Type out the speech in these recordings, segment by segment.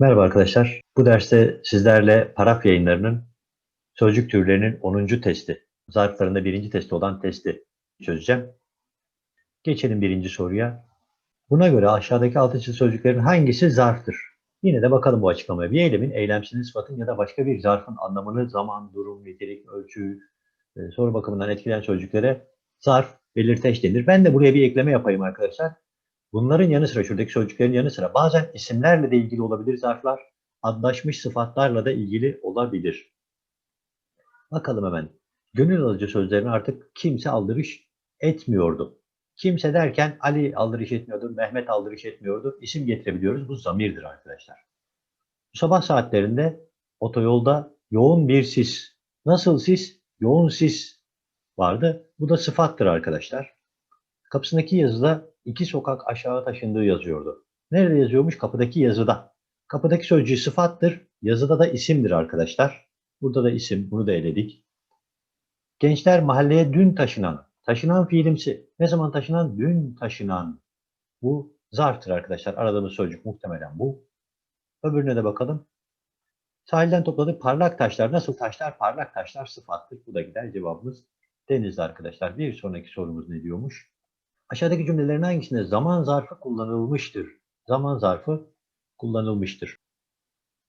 Merhaba arkadaşlar. Bu derste sizlerle paraf yayınlarının sözcük türlerinin 10. testi, zarflarında birinci testi olan testi çözeceğim. Geçelim birinci soruya. Buna göre aşağıdaki altı çizili sözcüklerin hangisi zarftır? Yine de bakalım bu açıklamaya. Bir eylemin, eylemsinin, sıfatın ya da başka bir zarfın anlamını zaman, durum, nitelik, ölçü, e, soru bakımından etkileyen sözcüklere zarf, belirteç denir. Ben de buraya bir ekleme yapayım arkadaşlar. Bunların yanı sıra, şuradaki sözcüklerin yanı sıra bazen isimlerle de ilgili olabilir zarflar, adlaşmış sıfatlarla da ilgili olabilir. Bakalım hemen. Gönül alıcı sözlerine artık kimse aldırış etmiyordu. Kimse derken Ali aldırış etmiyordu, Mehmet aldırış etmiyordu. İsim getirebiliyoruz. Bu zamirdir arkadaşlar. Sabah saatlerinde otoyolda yoğun bir sis. Nasıl sis? Yoğun sis vardı. Bu da sıfattır arkadaşlar. Kapısındaki yazıda iki sokak aşağı taşındığı yazıyordu. Nerede yazıyormuş? Kapıdaki yazıda. Kapıdaki sözcüğü sıfattır. Yazıda da isimdir arkadaşlar. Burada da isim. Bunu da eledik. Gençler mahalleye dün taşınan. Taşınan fiilimsi. Ne zaman taşınan? Dün taşınan. Bu zarftır arkadaşlar. Aradığımız sözcük muhtemelen bu. Öbürüne de bakalım. Sahilden topladık parlak taşlar. Nasıl taşlar? Parlak taşlar sıfattır. Bu da gider. Cevabımız denizli arkadaşlar. Bir sonraki sorumuz ne diyormuş? Aşağıdaki cümlelerin hangisinde zaman zarfı kullanılmıştır? Zaman zarfı kullanılmıştır.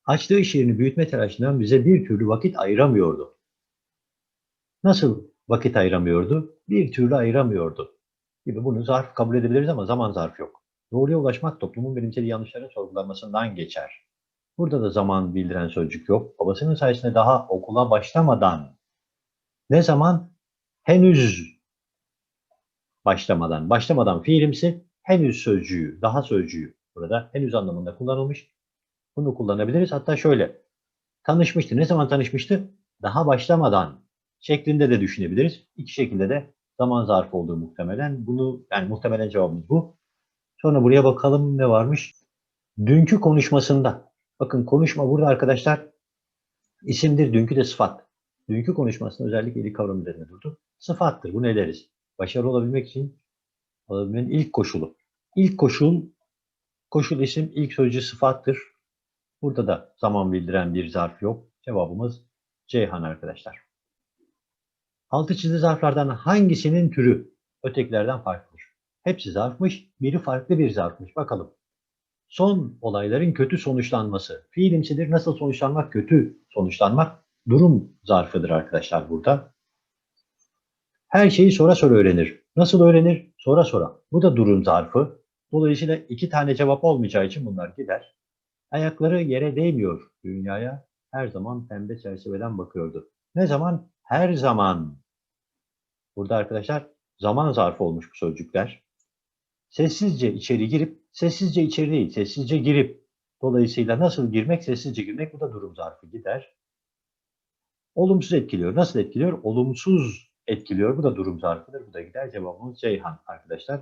Açtığı iş yerini büyütme telaşından bize bir türlü vakit ayıramıyordu. Nasıl vakit ayıramıyordu? Bir türlü ayıramıyordu. Gibi bunu zarf kabul edebiliriz ama zaman zarfı yok. Doğruya ulaşmak toplumun benimsediği yanlışların sorgulanmasından geçer. Burada da zaman bildiren sözcük yok. Babasının sayesinde daha okula başlamadan ne zaman? Henüz başlamadan. Başlamadan fiilimsi henüz sözcüğü, daha sözcüğü burada henüz anlamında kullanılmış. Bunu kullanabiliriz. Hatta şöyle. Tanışmıştı. Ne zaman tanışmıştı? Daha başlamadan şeklinde de düşünebiliriz. İki şekilde de zaman zarfı olduğu muhtemelen. Bunu yani muhtemelen cevabımız bu. Sonra buraya bakalım ne varmış. Dünkü konuşmasında. Bakın konuşma burada arkadaşlar isimdir. Dünkü de sıfat. Dünkü konuşmasında özellikle ilk kavram üzerine durdu. Sıfattır. Bunu eleriz. Başarılı olabilmek için olabilmenin ilk koşulu. İlk koşul, koşul isim, ilk sözcü sıfattır. Burada da zaman bildiren bir zarf yok. Cevabımız Ceyhan arkadaşlar. Altı çizili zarflardan hangisinin türü ötekilerden farklıdır? Hepsi zarfmış, biri farklı bir zarfmış. Bakalım. Son olayların kötü sonuçlanması. Fiilimsidir. Nasıl sonuçlanmak? Kötü sonuçlanmak. Durum zarfıdır arkadaşlar burada. Her şeyi sonra sonra öğrenir. Nasıl öğrenir? Sonra sonra. Bu da durum zarfı. Dolayısıyla iki tane cevap olmayacağı için bunlar gider. Ayakları yere değmiyor dünyaya. Her zaman pembe çerçeveden bakıyordu. Ne zaman? Her zaman. Burada arkadaşlar zaman zarfı olmuş bu sözcükler. Sessizce içeri girip, sessizce içeri değil, sessizce girip. Dolayısıyla nasıl girmek, sessizce girmek bu da durum zarfı gider. Olumsuz etkiliyor. Nasıl etkiliyor? Olumsuz etkiliyor. Bu da durum zarfıdır. Bu da gider. Cevabımız Ceyhan arkadaşlar.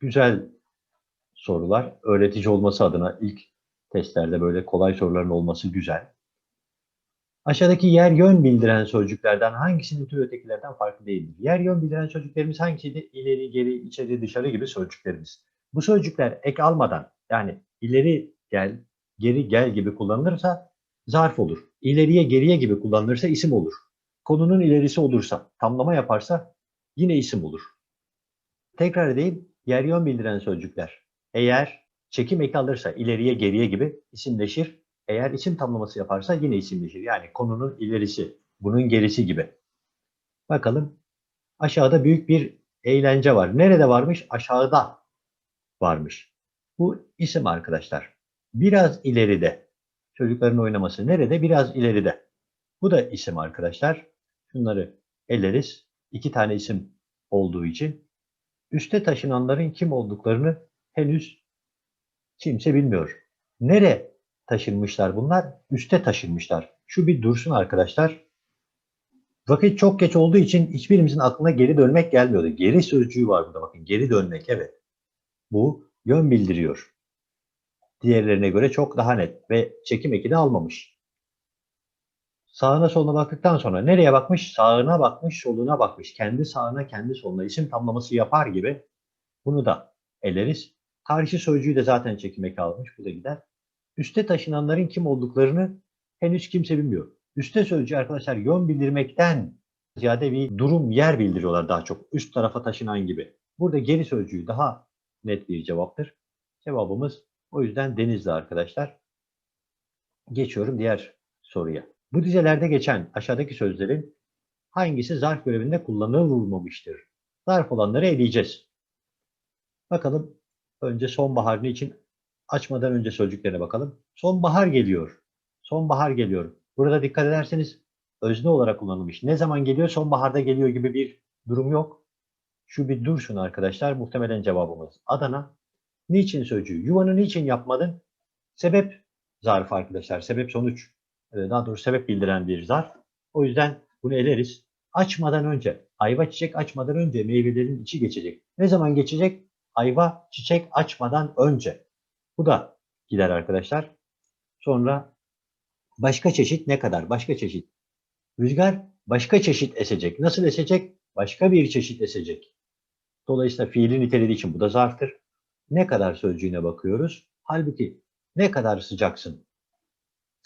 Güzel sorular. Öğretici olması adına ilk testlerde böyle kolay soruların olması güzel. Aşağıdaki yer yön bildiren sözcüklerden hangisinin tür ötekilerden farklı değildir? Yer yön bildiren sözcüklerimiz hangisiydi? İleri, geri, içeri, dışarı gibi sözcüklerimiz. Bu sözcükler ek almadan yani ileri gel, geri gel gibi kullanılırsa zarf olur. İleriye, geriye gibi kullanılırsa isim olur konunun ilerisi olursa, tamlama yaparsa yine isim olur. Tekrar edeyim, yer yön bildiren sözcükler. Eğer çekim eki alırsa ileriye geriye gibi isimleşir. Eğer isim tamlaması yaparsa yine isimleşir. Yani konunun ilerisi, bunun gerisi gibi. Bakalım aşağıda büyük bir eğlence var. Nerede varmış? Aşağıda varmış. Bu isim arkadaşlar. Biraz ileride. Çocukların oynaması nerede? Biraz ileride. Bu da isim arkadaşlar. Şunları eleriz. İki tane isim olduğu için. Üste taşınanların kim olduklarını henüz kimse bilmiyor. Nere taşınmışlar bunlar? Üste taşınmışlar. Şu bir dursun arkadaşlar. Vakit çok geç olduğu için hiçbirimizin aklına geri dönmek gelmiyordu. Geri sözcüğü var burada bakın. Geri dönmek evet. Bu yön bildiriyor. Diğerlerine göre çok daha net ve çekim ekini almamış. Sağına soluna baktıktan sonra nereye bakmış? Sağına bakmış, soluna bakmış. Kendi sağına, kendi soluna isim tamlaması yapar gibi bunu da eleriz. Karşı sözcüğü de zaten çekim eki almış. Bu da gider. Üste taşınanların kim olduklarını henüz kimse bilmiyor. Üste sözcüğü arkadaşlar yön bildirmekten ziyade bir durum yer bildiriyorlar daha çok. Üst tarafa taşınan gibi. Burada geri sözcüğü daha net bir cevaptır. Cevabımız o yüzden Denizli arkadaşlar. Geçiyorum diğer soruya. Bu dizelerde geçen aşağıdaki sözlerin hangisi zarf görevinde kullanılmamıştır? Zarf olanları eleyeceğiz. Bakalım önce sonbahar için açmadan önce sözcüklerine bakalım. Sonbahar geliyor. Sonbahar geliyor. Burada dikkat ederseniz özne olarak kullanılmış. Ne zaman geliyor? Sonbaharda geliyor gibi bir durum yok. Şu bir dursun arkadaşlar. Muhtemelen cevabımız Adana. Niçin sözcüğü? Yuvanı niçin yapmadın? Sebep zarfı arkadaşlar. Sebep sonuç. Ee, Daha doğrusu sebep bildiren bir zarf. O yüzden bunu eleriz. Açmadan önce, ayva çiçek açmadan önce meyvelerin içi geçecek. Ne zaman geçecek? Ayva çiçek açmadan önce. Bu da gider arkadaşlar. Sonra başka çeşit ne kadar? Başka çeşit. Rüzgar başka çeşit esecek. Nasıl esecek? Başka bir çeşit esecek. Dolayısıyla fiili nitelediği için bu da zarftır. Ne kadar sözcüğüne bakıyoruz. Halbuki ne kadar sıcaksın?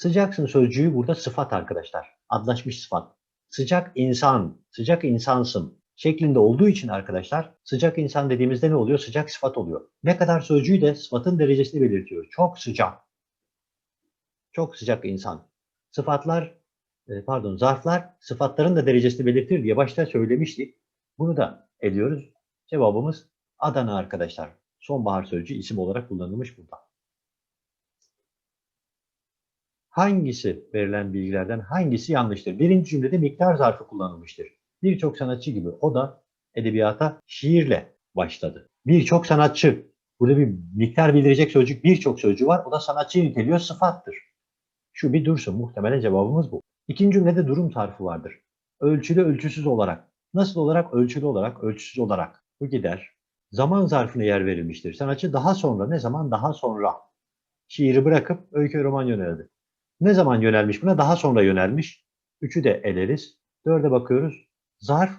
Sıcaksın sözcüğü burada sıfat arkadaşlar. Adlaşmış sıfat. Sıcak insan, sıcak insansın şeklinde olduğu için arkadaşlar sıcak insan dediğimizde ne oluyor? Sıcak sıfat oluyor. Ne kadar sözcüğü de sıfatın derecesini belirtiyor. Çok sıcak. Çok sıcak insan. Sıfatlar, e, pardon zarflar sıfatların da derecesini belirtir diye başta söylemiştik. Bunu da ediyoruz. Cevabımız Adana arkadaşlar. Sonbahar sözcüğü isim olarak kullanılmış burada. Hangisi verilen bilgilerden hangisi yanlıştır? Birinci cümlede miktar zarfı kullanılmıştır. Birçok sanatçı gibi o da edebiyata şiirle başladı. Birçok sanatçı, burada bir miktar bildirecek sözcük birçok sözcüğü var. O da sanatçıyı niteliyor, sıfattır. Şu bir dursun, muhtemelen cevabımız bu. İkinci cümlede durum zarfı vardır. Ölçülü, ölçüsüz olarak. Nasıl olarak? Ölçülü olarak, ölçüsüz olarak. Bu gider. Zaman zarfına yer verilmiştir. Sanatçı daha sonra, ne zaman? Daha sonra. Şiiri bırakıp öykü roman yöneldi. Ne zaman yönelmiş buna? Daha sonra yönelmiş. Üçü de eleriz. Dörde bakıyoruz. Zarf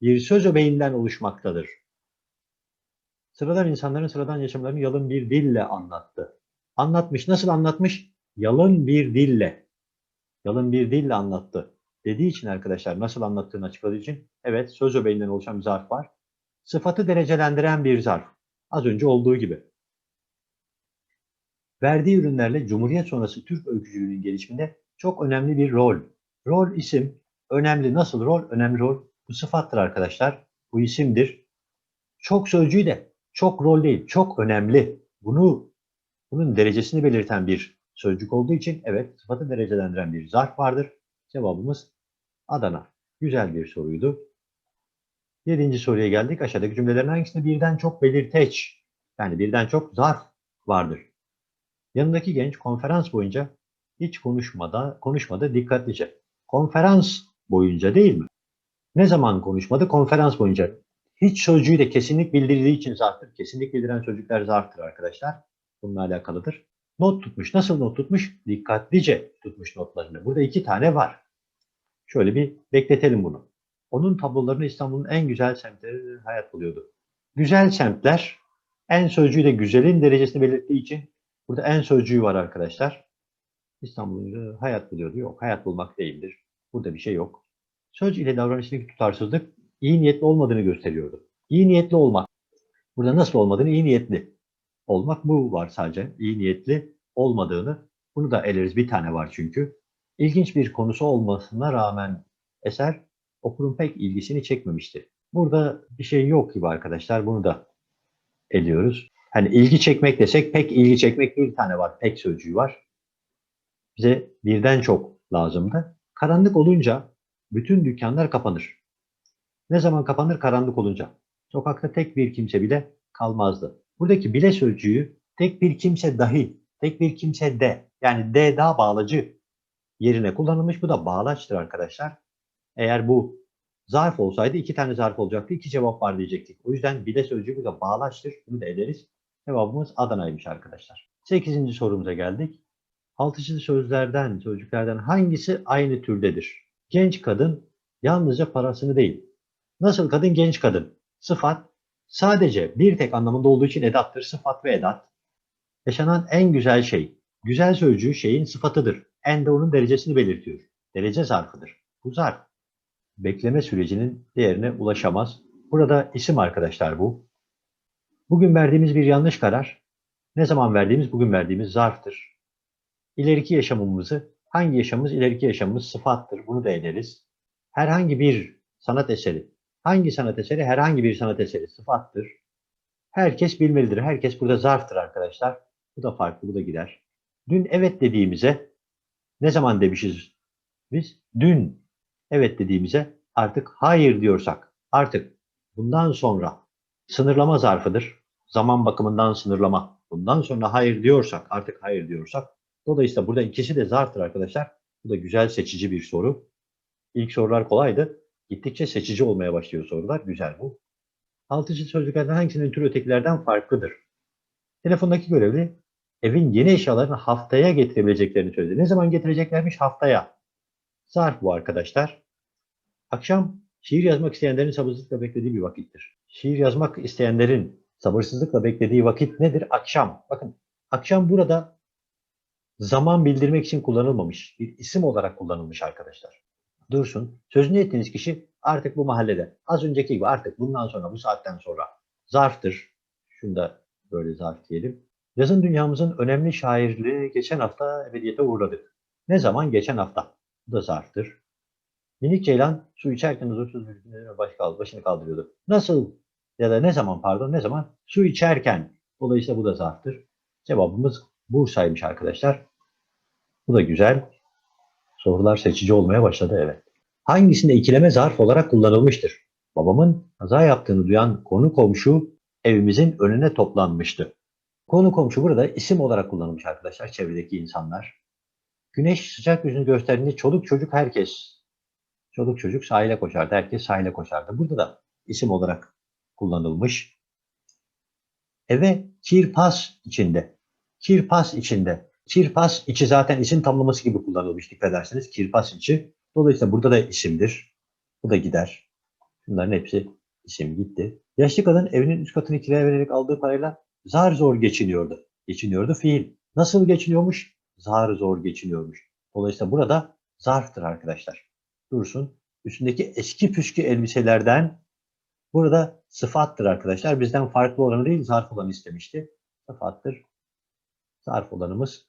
bir söz öbeğinden oluşmaktadır. Sıradan insanların sıradan yaşamlarını yalın bir dille anlattı. Anlatmış. Nasıl anlatmış? Yalın bir dille. Yalın bir dille anlattı. Dediği için arkadaşlar nasıl anlattığını açıkladığı için evet söz öbeğinden oluşan bir zarf var. Sıfatı derecelendiren bir zarf. Az önce olduğu gibi. Verdiği ürünlerle Cumhuriyet sonrası Türk öykücülüğünün gelişiminde çok önemli bir rol. Rol isim, önemli nasıl rol? Önemli rol. Bu sıfattır arkadaşlar. Bu isimdir. Çok sözcüğü de çok rol değil, çok önemli. Bunu bunun derecesini belirten bir sözcük olduğu için evet sıfatı derecelendiren bir zarf vardır. Cevabımız Adana. Güzel bir soruydu. Yedinci soruya geldik. Aşağıdaki cümlelerin hangisinde birden çok belirteç, yani birden çok zarf vardır? Yanındaki genç konferans boyunca hiç konuşmadı, konuşmadı dikkatlice. Konferans boyunca değil mi? Ne zaman konuşmadı? Konferans boyunca. Hiç sözcüğü de kesinlik bildirdiği için zarftır. Kesinlik bildiren sözcükler zarftır arkadaşlar. Bununla alakalıdır. Not tutmuş. Nasıl not tutmuş? Dikkatlice tutmuş notlarını. Burada iki tane var. Şöyle bir bekletelim bunu. Onun tablolarını İstanbul'un en güzel semtleri hayat buluyordu. Güzel semtler en sözcüğü de güzelin derecesini belirttiği için burada en sözcüğü var arkadaşlar. İstanbul'un hayat buluyordu. Yok hayat bulmak değildir. Burada bir şey yok. Söz ile davranıştaki tutarsızlık iyi niyetli olmadığını gösteriyordu. İyi niyetli olmak. Burada nasıl olmadığını iyi niyetli olmak bu var sadece. İyi niyetli olmadığını bunu da eleriz. Bir tane var çünkü. İlginç bir konusu olmasına rağmen eser okurun pek ilgisini çekmemişti. Burada bir şey yok gibi arkadaşlar. Bunu da eliyoruz. Hani ilgi çekmek desek pek ilgi çekmek bir tane var. Pek sözcüğü var. Bize birden çok lazımdı. Karanlık olunca bütün dükkanlar kapanır. Ne zaman kapanır? Karanlık olunca. Sokakta tek bir kimse bile kalmazdı. Buradaki bile sözcüğü tek bir kimse dahi, tek bir kimse de yani de daha bağlacı yerine kullanılmış. Bu da bağlaçtır arkadaşlar. Eğer bu zarf olsaydı iki tane zarf olacaktı. iki cevap var diyecektik. O yüzden bile sözcüğü bu da bağlaçtır. Bunu da ederiz. Cevabımız Adana'ymış arkadaşlar. Sekizinci sorumuza geldik. Altıncı sözlerden, sözcüklerden hangisi aynı türdedir? Genç kadın yalnızca parasını değil. Nasıl kadın? Genç kadın. Sıfat sadece bir tek anlamında olduğu için edattır. Sıfat ve edat. Yaşanan en güzel şey. Güzel sözcüğü şeyin sıfatıdır. En de onun derecesini belirtiyor. Derece zarfıdır. Bu zarf. Bekleme sürecinin değerine ulaşamaz. Burada isim arkadaşlar bu. Bugün verdiğimiz bir yanlış karar. Ne zaman verdiğimiz bugün verdiğimiz zarftır. İleriki yaşamımızı, hangi yaşamımız ileriki yaşamımız sıfattır. Bunu da ederiz. Herhangi bir sanat eseri, hangi sanat eseri herhangi bir sanat eseri sıfattır. Herkes bilmelidir. Herkes burada zarftır arkadaşlar. Bu da farklı, bu da gider. Dün evet dediğimize ne zaman demişiz biz? Dün evet dediğimize artık hayır diyorsak, artık bundan sonra sınırlama zarfıdır. Zaman bakımından sınırlama. Bundan sonra hayır diyorsak, artık hayır diyorsak. Dolayısıyla burada ikisi de zarftır arkadaşlar. Bu da güzel seçici bir soru. İlk sorular kolaydı. Gittikçe seçici olmaya başlıyor sorular. Güzel bu. Altıcı sözcüklerden hangisinin türü ötekilerden farklıdır? Telefondaki görevli evin yeni eşyalarını haftaya getirebileceklerini söyledi. Ne zaman getireceklermiş? Haftaya. Zarf bu arkadaşlar. Akşam şiir yazmak isteyenlerin sabırsızlıkla beklediği bir vakittir. Şiir yazmak isteyenlerin sabırsızlıkla beklediği vakit nedir? Akşam. Bakın akşam burada zaman bildirmek için kullanılmamış. Bir isim olarak kullanılmış arkadaşlar. Dursun. Sözünü ettiğiniz kişi artık bu mahallede. Az önceki gibi artık bundan sonra bu saatten sonra zarftır. Şunu da böyle zarf diyelim. Yazın dünyamızın önemli şairliği geçen hafta ebediyete uğradık. Ne zaman? Geçen hafta. Bu da zarftır. Minik Ceylan su içerken huzursuz bir başını kaldırıyordu. Nasıl ya da ne zaman pardon ne zaman? Su içerken. Dolayısıyla bu da zarftır. Cevabımız Bursa'ymış arkadaşlar. Bu da güzel. Sorular seçici olmaya başladı evet. Hangisinde ikileme zarf olarak kullanılmıştır? Babamın kaza yaptığını duyan konu komşu evimizin önüne toplanmıştı. Konu komşu burada isim olarak kullanılmış arkadaşlar çevredeki insanlar. Güneş sıcak yüzünü gösterdiğinde çoluk çocuk herkes. Çoluk çocuk sahile koşardı. Herkes sahile koşardı. Burada da isim olarak kullanılmış. Eve kirpas içinde. Kirpas içinde. Kirpas içi zaten isim tamlaması gibi kullanılmış dikkat ederseniz. Kirpas içi. Dolayısıyla burada da isimdir. Bu da gider. Bunların hepsi isim gitti. Yaşlı kadın evinin üst katını kiraya vererek aldığı parayla zar zor geçiniyordu. Geçiniyordu fiil. Nasıl geçiniyormuş? Zar zor geçiniyormuş. Dolayısıyla burada zarftır arkadaşlar. Dursun. Üstündeki eski püskü elbiselerden burada sıfattır arkadaşlar. Bizden farklı olanı değil zarf olanı istemişti. Sıfattır. Zarf olanımız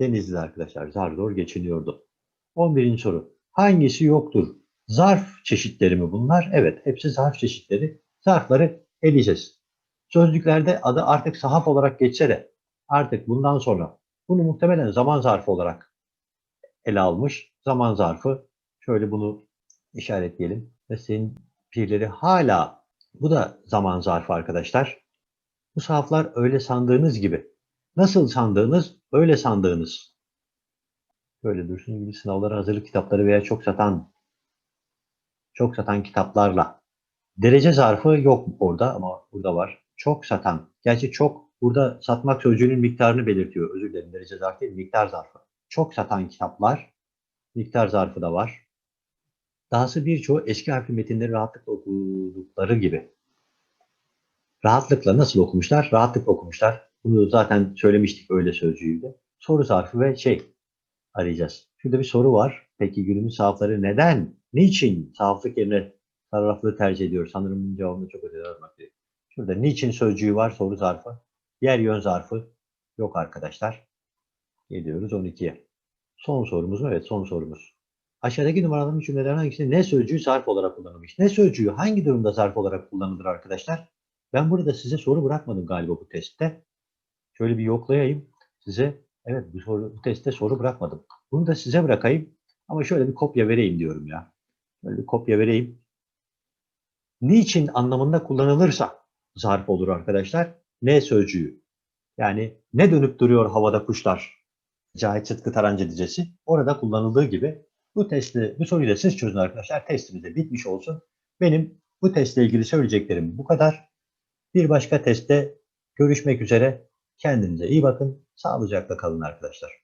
Denizli arkadaşlar. Zar zor geçiniyordu. 11. soru. Hangisi yoktur? Zarf çeşitleri mi bunlar? Evet, hepsi zarf çeşitleri. Zarfları eleyeceğiz. Sözlüklerde adı artık sahaf olarak geçse de artık bundan sonra bunu muhtemelen zaman zarfı olarak ele almış. Zaman zarfı. Şöyle bunu işaretleyelim. Mesleğin pirleri hala bu da zaman zarfı arkadaşlar. Bu sahaflar öyle sandığınız gibi. Nasıl sandığınız, öyle sandığınız. Böyle dursun gibi sınavlara hazırlık kitapları veya çok satan çok satan kitaplarla. Derece zarfı yok orada ama burada var. Çok satan. Gerçi çok burada satmak sözcüğünün miktarını belirtiyor. Özür dilerim derece zarfı değil miktar zarfı. Çok satan kitaplar. Miktar zarfı da var. Dahası birçoğu eski harfli metinleri rahatlıkla okudukları gibi. Rahatlıkla nasıl okumuşlar? Rahatlıkla okumuşlar. Bunu zaten söylemiştik öyle sözcüğüyle. Soru zarfı ve şey arayacağız. Şurada bir soru var. Peki günümüz sahafları neden, niçin sahaflık yerine sarraflığı tercih ediyor? Sanırım bunun cevabını çok özel aramak gerekiyor. Şurada niçin sözcüğü var soru zarfı. Yer yön zarfı yok arkadaşlar. Geliyoruz 12'ye. Son sorumuz mu? Evet son sorumuz. Aşağıdaki numaraların cümlelerin hangisinde ne sözcüğü zarf olarak kullanılmış? Ne sözcüğü hangi durumda zarf olarak kullanılır arkadaşlar? Ben burada size soru bırakmadım galiba bu testte. Şöyle bir yoklayayım. Size evet bu, soru, bu testte soru bırakmadım. Bunu da size bırakayım. Ama şöyle bir kopya vereyim diyorum ya. Böyle bir kopya vereyim. Niçin anlamında kullanılırsa zarf olur arkadaşlar. Ne sözcüğü. Yani ne dönüp duruyor havada kuşlar. Cahit Sıtkı Tarancı dizesi. Orada kullanıldığı gibi bu testi, bu soruyu da siz çözün arkadaşlar. Testimiz de bitmiş olsun. Benim bu testle ilgili söyleyeceklerim bu kadar. Bir başka testte görüşmek üzere. Kendinize iyi bakın. Sağlıcakla kalın arkadaşlar.